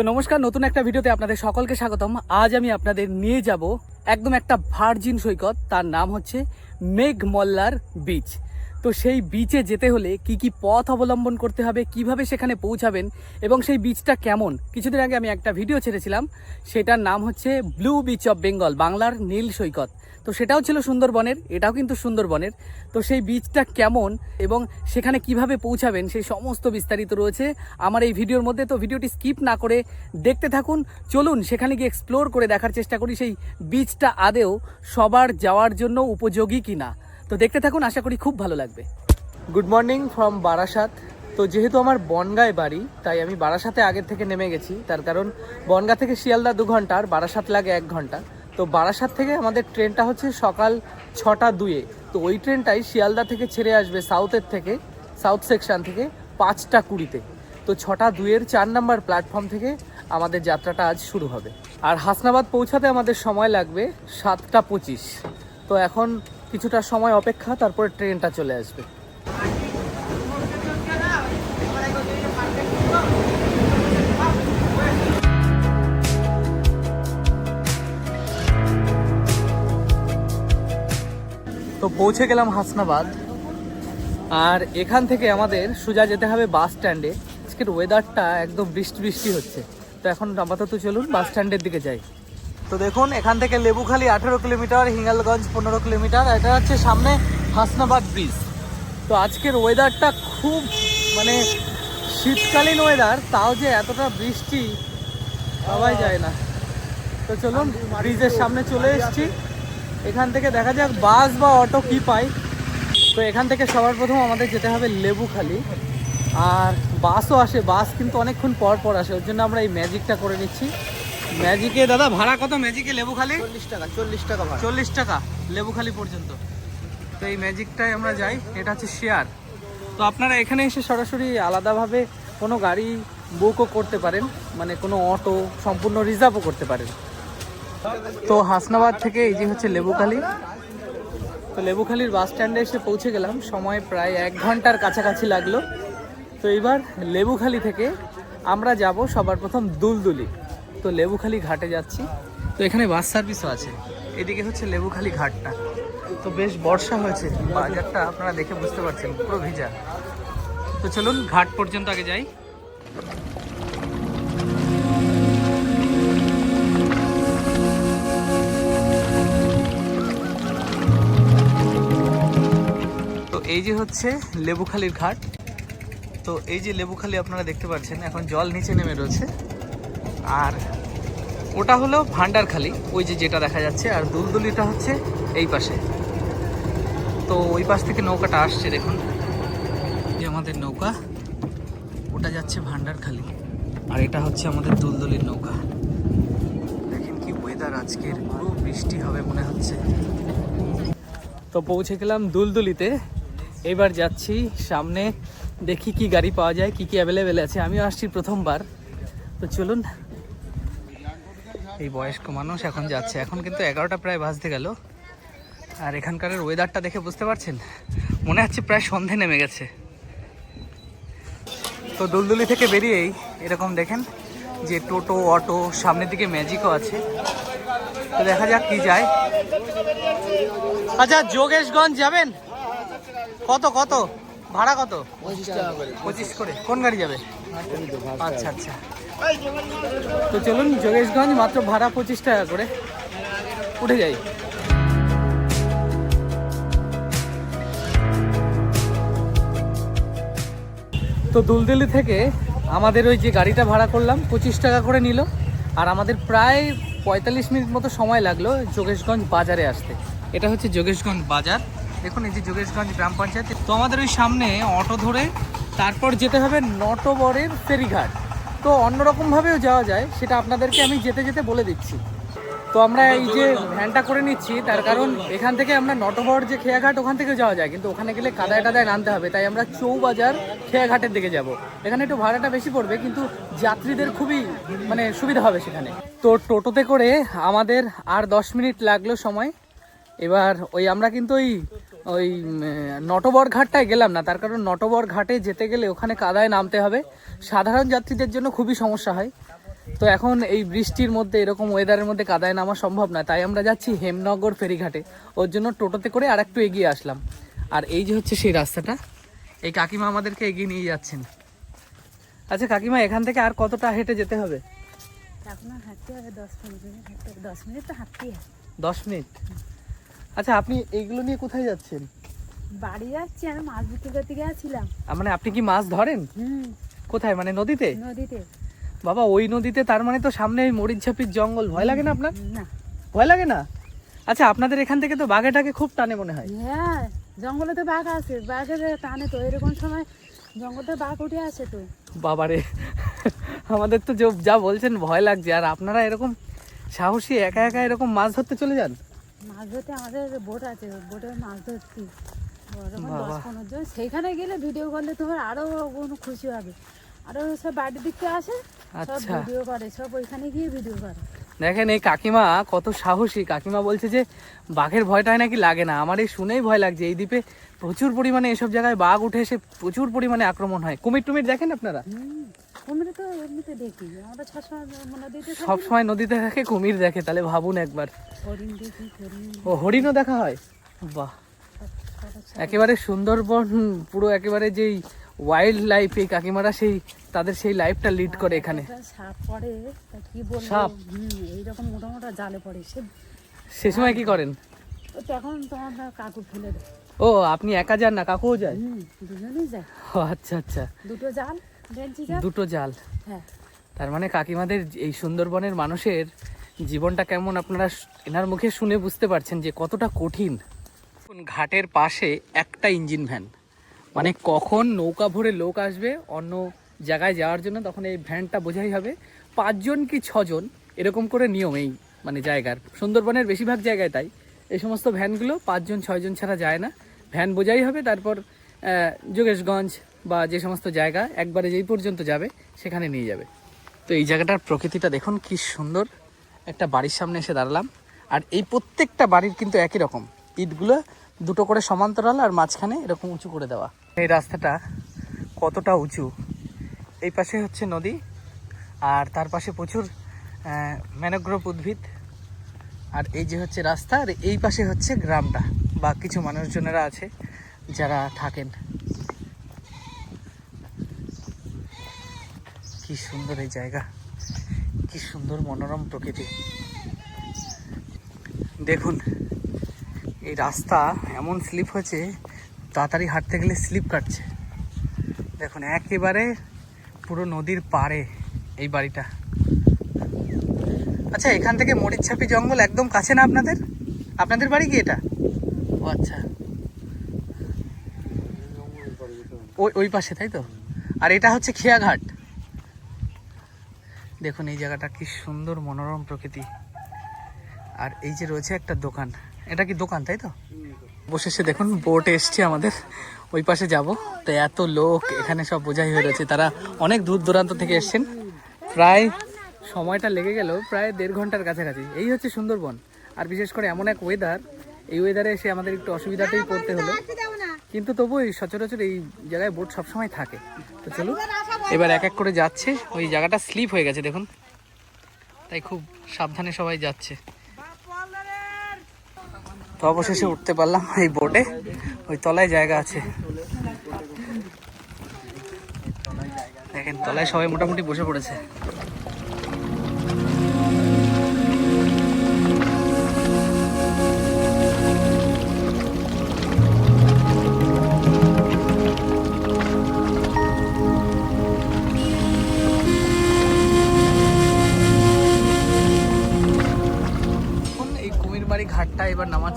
তো নমস্কার, নতুন একটা ভিডিওতে আপনাদের সকলকে স্বাগতম। আজ আমি আপনাদের নিয়ে যাব একদম একটা ভার্জিন সৈকত, তার নাম হচ্ছে মেঘমল্লার বিচ তো সেই বিচে যেতে হলে কি কি পথ অবলম্বন করতে হবে, কীভাবে সেখানে পৌঁছাবেন এবং সেই বিচটা কেমন? কিছুদিন আগে আমি একটা ভিডিও ছেড়েছিলাম, সেটার নাম হচ্ছে ব্লু বিচ অফ বেঙ্গল বাংলার নীল সৈকত। তো সেটাও ছিল সুন্দরবনের, এটাও কিন্তু সুন্দরবনের। তো সেই বীজটা কেমন এবং সেখানে কীভাবে পৌঁছাবেন সেই সমস্ত বিস্তারিত রয়েছে আমার এই ভিডিওর মধ্যে। তো ভিডিওটি স্কিপ না করে দেখতে থাকুন, চলুন সেখানে গিয়ে এক্সপ্লোর করে দেখার চেষ্টা করি সেই বীজটা আদেও সবার যাওয়ার জন্য উপযোগী কিনা। তো দেখতে থাকুন, আশা করি খুব ভালো লাগবে। গুড মর্নিং ফ্রম বারাসাত তো যেহেতু আমার বনগায় বাড়ি, তাই আমি বারাসাতে আগের থেকে নেমে গেছি। তার কারণ বনগা থেকে শিয়ালদা দু ঘণ্টা আর বারাসাত লাগে এক ঘণ্টা। তো বারাসাত থেকে আমাদের ট্রেনটা হচ্ছে সকাল ছটা দুয়ে তো ওই ট্রেনটাই শিয়ালদা থেকে ছেড়ে আসবে সাউথের থেকে, সাউথ সেকশন থেকে পাঁচটা কুড়িতে। তো ছটা দুয়ের চার নাম্বার প্ল্যাটফর্ম থেকে আমাদের যাত্রাটা আজ শুরু হবে। আর হাসনাবাদ পৌঁছাতে আমাদের সময় লাগবে সাতটা পঁচিশ। তো এখন কিছুটা সময় অপেক্ষা, তারপরে ট্রেনটা চলে আসবে। পৌঁছে গেলাম হাসনাবাদ। আর এখান থেকে আমাদের সোজা যেতে হবে বাস স্ট্যান্ডে। আজকের ওয়েদারটা একদম বৃষ্টি বৃষ্টি হচ্ছে। তো এখন আপাতত চলুন বাস স্ট্যান্ডের দিকে যাই। তো দেখুন, এখান থেকে লেবুখালি আঠেরো কিলোমিটার, হিঙ্গালগঞ্জ পনেরো কিলোমিটার এটা হচ্ছে সামনে হাসনাবাদ ব্রিজ তো আজকের ওয়েদারটা খুব মানে শীতকালীন ওয়েদার তাও যে এতটা বৃষ্টি পাওয়াই যায় না। তো চলুন ব্রিজের সামনে চলে এসেছি। এখান থেকে দেখা যাক বাস বা অটো কি পাই তো এখান থেকে সবার প্রথম আমাদের যেতে হবে লেবুখালি। আর বাসও আসে বাস কিন্তু অনেকক্ষণ পর পর আসে ওর জন্য আমরা এই ম্যাজিকটা করে নিচ্ছি। ম্যাজিকে দাদা ভাড়া কত ম্যাজিকে লেবুখালি? চল্লিশ টাকা চল্লিশ টাকা চল্লিশ টাকা লেবুখালি পর্যন্ত। তো এই ম্যাজিকটায় আমরা যাই এটা হচ্ছে শেয়ার। তো আপনারা এখানে এসে সরাসরি আলাদাভাবে কোনো গাড়ি বুকও করতে পারেন মানে কোনো অটো সম্পূর্ণ রিজার্ভও করতে পারেন। তো হাসনাবাদ থেকে এই যে হচ্ছে লেবুখালি। তো লেবুখালির বাস স্ট্যান্ডে এসে পৌঁছে গেলাম। সময় প্রায় এক ঘণ্টার কাছাকাছি লাগল। তো এবার লেবুখালি থেকে আমরা যাব সবার প্রথম দুলদুলি। তো লেবুখালি ঘাটে যাচ্ছি। তো এখানে বাস সার্ভিসও আছে। এদিকে হচ্ছে লেবুখালি ঘাটটা। তো বেশ বর্ষা হয়েছে। বাজারটা আপনারা দেখে বুঝতে পারছেন, পুরো ভিজা। তো চলুন, ঘাট পর্যন্ত আগে যাই। এই যে হচ্ছে লেবুখালির ঘাট। তো এই যে লেবুখালি আপনারা দেখতে পাচ্ছেন, এখন জল নিচে নেমে রয়েছে। আর ওটা হলো ভান্ডারখালি ওই যে যেটা দেখা যাচ্ছে, আর দুলদুলিটা হচ্ছে এই পাশে। তো ওই পাশ থেকে নৌকাটা আসছে, দেখুন। যে আমাদের নৌকা, ওটা যাচ্ছে ভান্ডারখালি আর এটা হচ্ছে আমাদের দুলদুলির নৌকা। দেখেন কি ওয়েদার আজকের পুরো বৃষ্টি হবে মনে হচ্ছে। তো পৌঁছে গেলাম দুলদুলিতে। এবার যাচ্ছি সামনে, দেখি কি গাড়ি পাওয়া যায়, কি কি অ্যাভেলেবেল আছে। আমিও আসছি প্রথমবার। তো চলুন, এই বয়স্ক মানুষ এখন যাচ্ছে। এখন কিন্তু এগারোটা প্রায় বাজতে গেল। আর এখানকার ওয়েদারটা দেখে বুঝতে পারছেন? মনে হচ্ছে প্রায় সন্ধে নেমে গেছে। তো দুলদুলি থেকে বেরিয়েই এরকম দেখেন যে টোটো, অটো, সামনের দিকে ম্যাজিকও আছে। তো দেখা যাক কি যায়। আচ্ছা যোগেশগঞ্জ যাবেন? কত কত? ভাড়া কত? পঁচিশ টাকা করে। কোন গাড়ি যাবে? আচ্ছা আচ্ছা। তো চলুন যোগেশগঞ্জ মাত্র ভাড়া পঁচিশ টাকা করে। উঠে যাই। তো দুলদিল্লি থেকে আমাদের ওই যে গাড়িটা ভাড়া করলাম পঁচিশ টাকা করে নিল। আর আমাদের প্রায় পঁয়তাল্লিশ মিনিট মতো সময় লাগল যোগেশগঞ্জ বাজারে আসতে। এটা হচ্ছে যোগেশগঞ্জ বাজার। দেখুন, এই যে যোগেশগঞ্জ গ্রাম পঞ্চায়েত। তো আমাদের ওই সামনে অটো ধরে তারপর যেতে হবে নটবরের ফেরিঘাট। তো অন্যরকমভাবেও যাওয়া যায়, সেটা আপনাদেরকে আমি যেতে যেতে বলে দিচ্ছি। তো আমরা এই যে ভ্যানটা করে নিচ্ছি, তার কারণ এখান থেকে আমরা নটবর যে খেয়াঘাট, ওখান থেকে যাওয়া যায়। কিন্তু ওখানে গেলে কাদায় টাদায় নামতে হবে, তাই আমরা চৌবাজার খেয়াঘাটের দিকে যাব। এখানে একটু ভাড়াটা বেশি পড়বে, কিন্তু যাত্রীদের খুবই মানে সুবিধা হবে সেখানে। তো টোটোতে করে আমাদের আর দশ মিনিট লাগল সময়। এবার ওই আমরা কিন্তু ওই ওই নটবর ঘাটটায় গেলাম না। তার কারণ নটবর ঘাটে যেতে গেলে ওখানে কাদায় নামতে হবে। সাধারণ যাত্রীদের জন্য খুবই সমস্যা হয়। তো এখন এই বৃষ্টির মধ্যে এরকম ওয়েদারের মধ্যে কাদায় নামা সম্ভব না। তাই আমরা যাচ্ছি হেমনগর ফেরিঘাটে। ওর জন্য টোটোতে করে আর একটু এগিয়ে আসলাম। আর এই যে হচ্ছে সেই রাস্তাটা এই কাকিমা আমাদেরকে এগিয়ে নিয়ে যাচ্ছেন। আচ্ছা কাকিমা এখান থেকে আর কতটা হেঁটে যেতে হবে? দশ মিনিট দশ মিনিট? আচ্ছা আপনি এইগুলো নিয়ে কোথায় যাচ্ছেন? বাড়ি যাচ্ছি আমি মাছ বিক্রি করতে গিয়েছিলাম। মানে আপনি কি মাছ ধরেন? হুম। কোথায় মানে নদীতে? নদীতে। বাবা ওই নদীতে তার মানে তো সামনে ওই মরিচঝাপির জঙ্গল ভয় লাগে না আপনার? না। ভয় লাগে না? আচ্ছা আপনাদের এখান থেকে তো বাঘেটাকে খুব টানে মনে হয়। হ্যাঁ জঙ্গলে তো বাঘ আছে বাঘের টানে তো এরকম সময় জঙ্গলতে বাঘ উঠে আসে তো। বাবারে আমাদের তো যা বলছেন ভয় লাগছে আর আপনারা এরকম সাহসী একা একা এরকম মাছ ধরতে চলে যান? মাছ ধরতে আমাদের বোট আছে বোটে মাছ ধরছি। ওরকম দশ পনেরো জন। সেইখানে গেলে ভিডিও করলে তোমার আরও কোনো খুশি হবে। আরও সব বাড়ির দিকতে আসে সব আচ্ছা। ভিডিও করে সব ওইখানে গিয়ে ভিডিও করে। দেখেন এই কাকিমা কত সাহসী। কাকিমা বলছে যে বাঘের ভয়টাই নাকি লাগে না। আমার এই শুনেই ভয় লাগছে। এই দ্বীপে প্রচুর পরিমাণে এসব জায়গায় বাঘ উঠে এসে প্রচুর পরিমাণে আক্রমণ হয়। কুমির টুমির দেখেন আপনারা? সব সময় নদীতে থাকে কুমির দেখে। তাহলে ভাবুন একবার। ও হরিণও দেখা হয়? বাহ। একেবারে সুন্দরবন পুরো একেবারে যেই ওয়াইল্ড লাইফ এই কাকিমারা সেই তাদের সেই লাইফটা লিড করে এখানে। সাপ পড়ে কি বলব? সাপ? হুম এইরকম মোটা মোটা জালে পড়ে। সে সে সময় কি করেন? তো তখন তোমার কাকু ফেলে দেয়। ও আপনি একা যান না কাকুও যায়? দুজনেই যায়। ও আচ্ছা আচ্ছা। দুটো জাল দুটো জাল। হ্যাঁ। তার মানে কাকিমাদের এই সুন্দরবনের মানুষের জীবনটা কেমন আপনারা এনার মুখে শুনে বুঝতে পারছেন যে কতটা কঠিন। ঘাটের পাশে একটা ইঞ্জিন ভ্যান মানে কখন নৌকা ভরে লোক আসবে, অন্য জায়গায় যাওয়ার জন্য তখন এই ভ্যানটা বোঝাই হবে। পাঁচজন কি ছজন? এরকম করে নিয়ম এই মানে জায়গার। সুন্দরবনের বেশিরভাগ জায়গায় তাই। এই সমস্ত ভ্যানগুলো পাঁচজন, ছয়জন ছাড়া যায় না। ভ্যান বোঝাই হবে, তারপর যোগেশগঞ্জ বা যে সমস্ত জায়গা, একবারে যেই পর্যন্ত যাবে, সেখানে নিয়ে যাবে। তো এই জায়গাটার প্রকৃতিটা দেখুন, কি সুন্দর। একটা বাড়ির সামনে এসে দাঁড়ালাম। আর এই প্রত্যেকটা বাড়ির কিন্তু একই রকম। ইটগুলো দুটো করে সমান্তরাল আর মাঝখানে এরকম উঁচু করে দেওয়া। এই রাস্তাটা কতটা উঁচু? এই পাশে হচ্ছে নদী আর তার পাশে প্রচুর ম্যানোগ্রোভ উদ্ভিদ। আর এই যে হচ্ছে রাস্তা, আর এই পাশে হচ্ছে গ্রামটা বা কিছু মানুষজনেরা আছে যারা থাকেন। কি সুন্দর এই জায়গা। কি সুন্দর মনোরম প্রকৃতি। দেখুন এই রাস্তা এমন স্লিপ হয়েছে, তাড়াতাড়ি হাঁটতে গেলে স্লিপ কাটছে। দেখুন, একেবারে পুরো নদীর পাড়ে এই বাড়িটা। আচ্ছা এখান থেকে মরিচছাপি জঙ্গল একদম কাছে না আপনাদের? আপনাদের বাড়ি কি এটা? ও আচ্ছা। ওই ওই পাশে, তাই তো? আর এটা হচ্ছে খেয়াঘাট। দেখুন, এই জায়গাটা কি সুন্দর মনোরম প্রকৃতি। আর এই যে রয়েছে একটা দোকান। এটা কি দোকান, তাই তো? অবশেষে দেখুন বোট এসছে আমাদের। ওই পাশে যাব। তো এত লোক, এখানে সব বোঝাই হয়ে রয়েছে। তারা অনেক দূর দূরান্ত থেকে এসছেন। প্রায় সময়টা লেগে গেল, প্রায় দেড় ঘণ্টার কাছাকাছি। এই হচ্ছে সুন্দরবন। আর বিশেষ করে এমন এক ওয়েদার এই ওয়েদারে এসে আমাদের একটু অসুবিধাতেই পড়তে হলো। কিন্তু তবু এই সচরাচর এই জায়গায় বোট সবসময় থাকে। তো চলুন, এবার এক এক করে যাচ্ছে। ওই জায়গাটা স্লিপ হয়ে গেছে, দেখুন। তাই খুব সাবধানে সবাই যাচ্ছে। তো অবশেষে উঠতে পারলাম এই বোটে ওই তলায় জায়গা আছে। দেখেন, তলায় সবাই মোটামুটি বসে পড়েছে।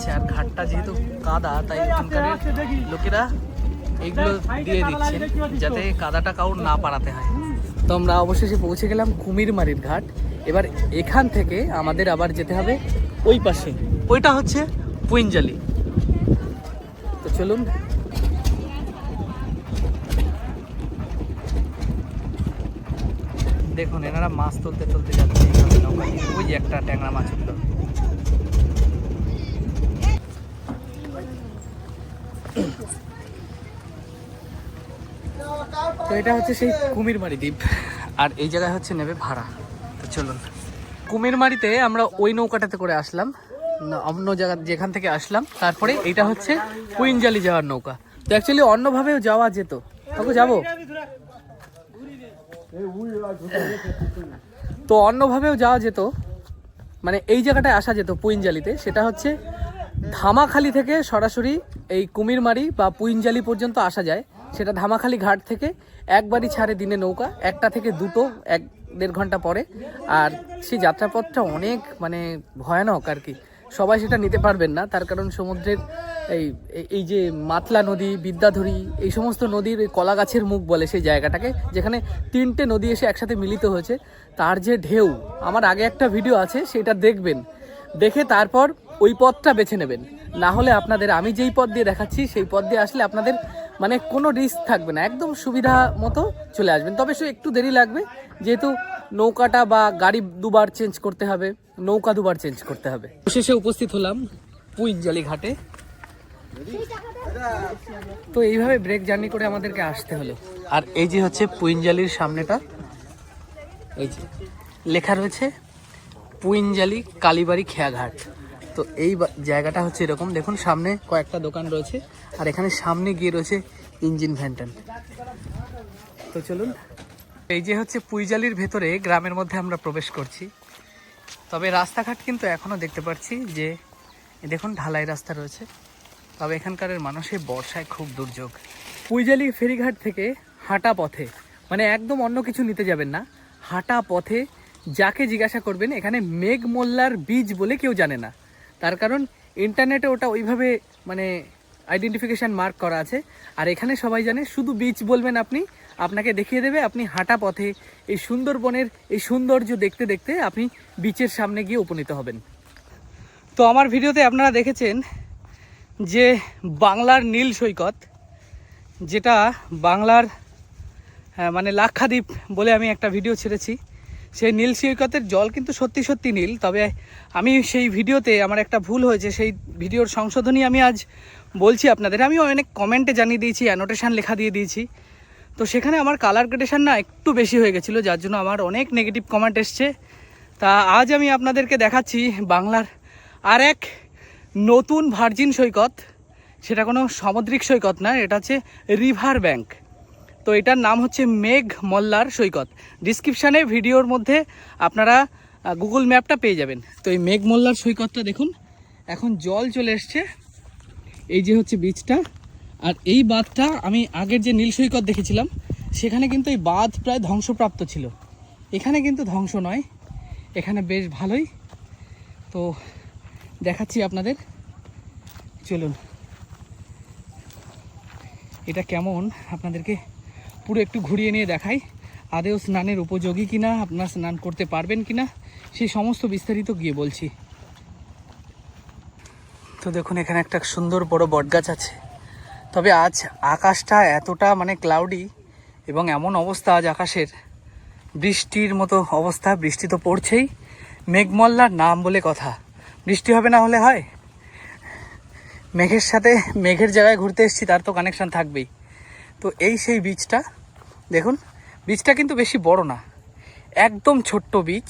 নামাচ্ছে আর ঘাটটা যেহেতু কাদা তাই ওখানকার লোকেরা এইগুলো দিয়ে দিচ্ছে যাতে কাদাটা কাউর না পারাতে হয়। তো আমরা অবশেষে পৌঁছে গেলাম কুমিরমারির ঘাট। এবার এখান থেকে আমাদের আবার যেতে হবে ওই পাশে। ওইটা হচ্ছে পুইনজালি। তো চলুন। দেখুন এনারা মাছ তুলতে তুলতে যাচ্ছে। ওই যে একটা ট্যাংরা মাছ উঠল। তো এটা হচ্ছে সেই কুমিরমারি দ্বীপ। আর এই জায়গায় হচ্ছে নেবে ভাড়া। তো চলুন। কুমিরমারিতে আমরা ওই নৌকাটাতে করে আসলাম। অন্য জায়গা যেখান থেকে আসলাম। তারপরে এটা হচ্ছে কুইনজালি যাওয়ার নৌকা। তো অ্যাকচুয়ালি অন্যভাবেও যাওয়া যেত। কাকু যাব। তো অন্যভাবেও যাওয়া যেত। মানে এই জায়গাটায় আসা যেত পুইনজালিতে সেটা হচ্ছে ধামাখালি থেকে সরাসরি এই কুমিরমারি বা পুইনজালি পর্যন্ত আসা যায়। সেটা ধামাখালি ঘাট থেকে একবারই ছাড়ে দিনে নৌকা, একটা থেকে দুটো এক দেড় ঘণ্টা পরে। আর সেই যাত্রাপথটা অনেক মানে ভয়ানক আর কি। সবাই সেটা নিতে পারবেন না, তার কারণ সমুদ্রের এই, এই- যে মাতলা নদী, বিদ্যাধরী, এই সমস্ত নদীর কলা গাছের মুখ বলে সেই জায়গাটাকে, যেখানে তিনটে নদী এসে একসাথে মিলিত হয়েছে, তার যে ঢেউ, আমার আগে একটা ভিডিও আছে, সেটা দেখবেন। দেখে তারপর ওই পথটা বেছে নেবেন। না হলে আপনাদের, আমি যেই পথ দিয়ে দেখাচ্ছি, সেই পথ দিয়ে আসলে আপনাদের মানে কোনো রিস্ক থাকবে না, একদম সুবিধা মতো চলে আসবেন। তবে সে একটু দেরি লাগবে, যেহেতু নৌকাটা বা গাড়ি দুবার চেঞ্জ করতে হবে, নৌকা দুবার চেঞ্জ করতে হবে। শেষে উপস্থিত হলাম পুইনজালি ঘাটে। তো এইভাবে ব্রেক জার্নি করে আমাদেরকে আসতে হলো। আর এই যে হচ্ছে পুইনজালির সামনেটা, এই যে লেখা রয়েছে, পুইনজালি কালীবাড়ি খেয়াঘাট। তো এই জায়গাটা হচ্ছে এরকম। দেখুন, সামনে কয়েকটা দোকান রয়েছে আর এখানে সামনে গিয়ে রয়েছে ইঞ্জিন ভ্যান্টন তো চলুন, এই যে হচ্ছে পুইজালির ভেতরে গ্রামের মধ্যে আমরা প্রবেশ করছি। তবে রাস্তাঘাট কিন্তু এখনও দেখতে পাচ্ছি যে দেখুন, ঢালাই রাস্তা রয়েছে। তবে এখানকার মানুষের বর্ষায় খুব দুর্যোগ। পুইজালি ফেরিঘাট থেকে হাঁটা পথে মানে একদম অন্য কিছু নিতে যাবেন না, হাঁটা পথে যাকে জিজ্ঞাসা করবেন, এখানে মেঘ মোল্লার বীজ বলে কেউ জানে না। তার কারণ ইন্টারনেটে ওটা ওইভাবে মানে আইডেন্টিফিকেশন মার্ক করা আছে। আর এখানে সবাই জানে শুধু বীজ বলবেন আপনি আপনাকে দেখিয়ে দেবে আপনি হাঁটা পথে এই সুন্দরবনের এই সৌন্দর্য দেখতে দেখতে আপনি বিচের সামনে গিয়ে উপনীত হবেন। তো আমার ভিডিওতে আপনারা দেখেছেন যে বাংলার নীল সৈকত যেটা বাংলার হ্যাঁ, মানে লাক্ষাদ্বীপ বলে আমি একটা ভিডিও ছেড়েছি। সেই নীল সৈকতের জল কিন্তু সত্যি সত্যি নীল, তবে আমি সেই ভিডিওতে আমার একটা ভুল হয়েছে, সেই ভিডিওর সংশোধনী আমি আজ বলছি আপনাদের। আমি অনেক কমেন্টে জানিয়ে দিয়েছি অ্যানোটেশন লেখা দিয়ে দিয়েছি। তো সেখানে আমার কালার গ্রেডেশন না একটু বেশি হয়ে গেছিল, যার জন্য আমার অনেক নেগেটিভ কমেন্ট এসছে। তা আজ আমি আপনাদেরকে দেখাচ্ছি বাংলার আর এক নতুন ভার্জিন সৈকত। সেটা কোনো সামুদ্রিক সৈকত না, এটা হচ্ছে রিভার ব্যাংক তো এটার নাম হচ্ছে মেঘ মল্লার সৈকত। ডিসক্রিপশানে ভিডিওর মধ্যে আপনারা গুগল ম্যাপটা পেয়ে যাবেন। তো এই মেঘ মল্লার সৈকতটা দেখুন, এখন জল চলে এসছে। এই যে হচ্ছে বীজটা আর এই বাঁধটা আমি আগের যে নীল সৈকত দেখেছিলাম, সেখানে কিন্তু এই বাঁধ প্রায় ধ্বংসপ্রাপ্ত ছিল। এখানে কিন্তু ধ্বংস নয়, এখানে বেশ ভালোই। তো দেখাচ্ছি আপনাদের। চলুন, এটা কেমন আপনাদেরকে পুরো একটু ঘুরিয়ে নিয়ে দেখাই। আদেও স্নানের উপযোগী কিনা, আপনার স্নান করতে পারবেন কিনা, সেই সমস্ত বিস্তারিত গিয়ে বলছি। তো দেখুন, এখানে একটা সুন্দর বড় বটগাছ আছে। তবে আজ আকাশটা এতটা মানে ক্লাউডি এবং এমন অবস্থা আজ আকাশের। বৃষ্টির মতো অবস্থা, বৃষ্টি তো পড়ছেই। মেঘমল্লার নাম বলে কথা। বৃষ্টি হবে না হলে হয়? মেঘের সাথে মেঘের জায়গায় ঘুরতে এসেছি, তার তো কানেকশান থাকবেই। তো এই সেই বীজটা, দেখুন, বীজটা কিন্তু বেশি বড় না, একদম ছোট্ট বীজ,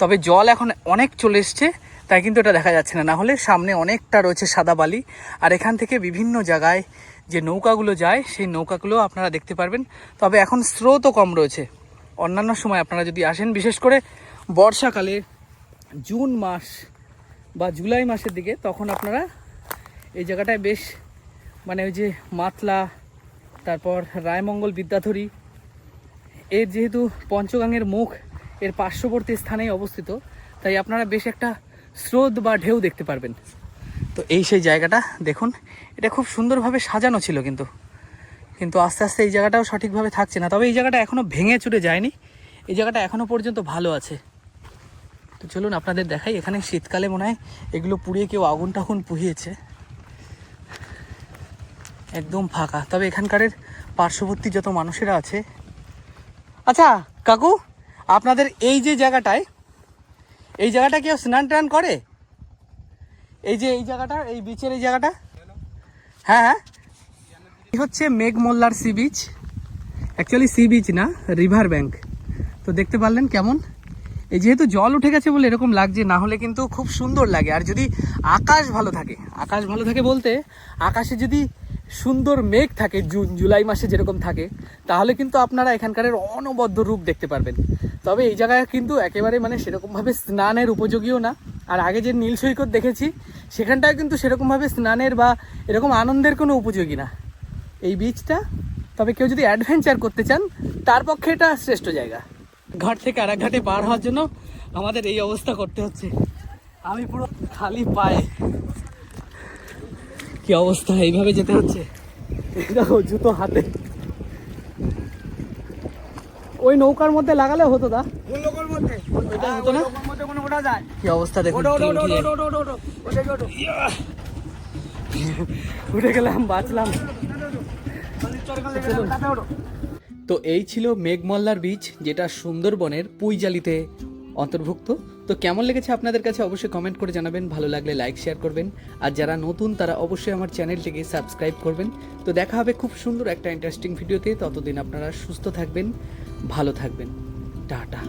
তবে জল এখন অনেক চলে এসছে, তাই কিন্তু এটা দেখা যাচ্ছে না। না হলে সামনে অনেকটা রয়েছে সাদা বালি, আর এখান থেকে বিভিন্ন জায়গায় যে নৌকাগুলো যায়, সেই নৌকাগুলো আপনারা দেখতে পারবেন। তবে এখন স্রোতও কম রয়েছে। অন্যান্য সময় আপনারা যদি আসেন, বিশেষ করে বর্ষাকালে, জুন মাস বা জুলাই মাসের দিকে, তখন আপনারা এই জায়গাটায় বেশ মানে ওই যে মাতলা তারপর রায়মঙ্গল বিদ্যাধরী। এর যেহেতু পঞ্চগাঙের মুখ, এর পার্শ্ববর্তী স্থানেই অবস্থিত, তাই আপনারা বেশ একটা স্রোত বা ঢেউ দেখতে পারবেন। তো এই সেই জায়গাটা, দেখুন, এটা খুব সুন্দরভাবে সাজানো ছিল কিন্তু। কিন্তু আস্তে আস্তে এই জায়গাটাও সঠিকভাবে থাকছে না। তবে এই জায়গাটা এখনও ভেঙে চুরে যায়নি। এই জায়গাটা এখনও পর্যন্ত ভালো আছে। তো চলুন আপনাদের দেখাই, এখানে শীতকালে মনে হয় এগুলো পুড়িয়ে কেউ আগুন টাগুন পুহিয়েছে একদম ফাঁকা। তবে এখানকারের পার্শ্ববর্তী যত মানুষেরা আছে। আচ্ছা কাকু, আপনাদের এই যে জায়গাটায়, এই জায়গাটা কেউ স্নান টান করে? এই যে এই জায়গাটা, এই বিচের এই জায়গাটা? হ্যাঁ হ্যাঁ। হচ্ছে Meghmallar sea beach actually sea beach না রিভার ব্যাংক তো দেখতে পারলেন কেমন? এই যেহেতু জল উঠে গেছে বলে এরকম লাগছে, না হলে কিন্তু খুব সুন্দর লাগে। আর যদি আকাশ ভালো থাকে, আকাশ ভালো থাকে বলতে, আকাশে যদি সুন্দর মেঘ থাকে জুন, জুলাই মাসে যেরকম থাকে, তাহলে কিন্তু আপনারা এখানকারের অনবদ্য রূপ দেখতে পারবেন। তবে এই জায়গায় কিন্তু একেবারে মানে সেরকমভাবে স্নানের উপযোগীও না। আর আগে যে নীল সৈকত দেখেছি, সেখানটায় কিন্তু সেরকমভাবে স্নানের বা এরকম আনন্দের কোনো উপযোগী না। এই বিচটা তবে কেউ যদি অ্যাডভেঞ্চার করতে চান, তার পক্ষে এটা শ্রেষ্ঠ জায়গা। ঘাট থেকে আর ঘাটে পার হওয়ার জন্য আমাদের এই অবস্থা করতে হচ্ছে। আমি পুরো খালি পায়ে কি অবস্থা? এইভাবে যেতে হচ্ছে? দেখো জুতো হাতে। ওই নৌকার মধ্যে লাগালে হতো দা। ওইটা কি অবস্থা দেখুন উঠে গেলাম বাঁচলাম। তো এই ছিল মেঘমল্লার বীচ যেটা সুন্দরবনের পুইজালিতে অন্তর্ভুক্ত। তো কেমন লেগেছে আপনাদের কাছে অবশ্যই কমেন্ট করে জানাবেন, ভালো লাগলে লাইক শেয়ার করবেন। আর যারা নতুন, তারা অবশ্যই আমার চ্যানেলটিকে সাবস্ক্রাইব করবেন। তো দেখা হবে খুব সুন্দর একটা ইন্টারেস্টিং ভিডিওতে ততদিন আপনারা সুস্থ থাকবেন, ভালো থাকবেন। টাটা।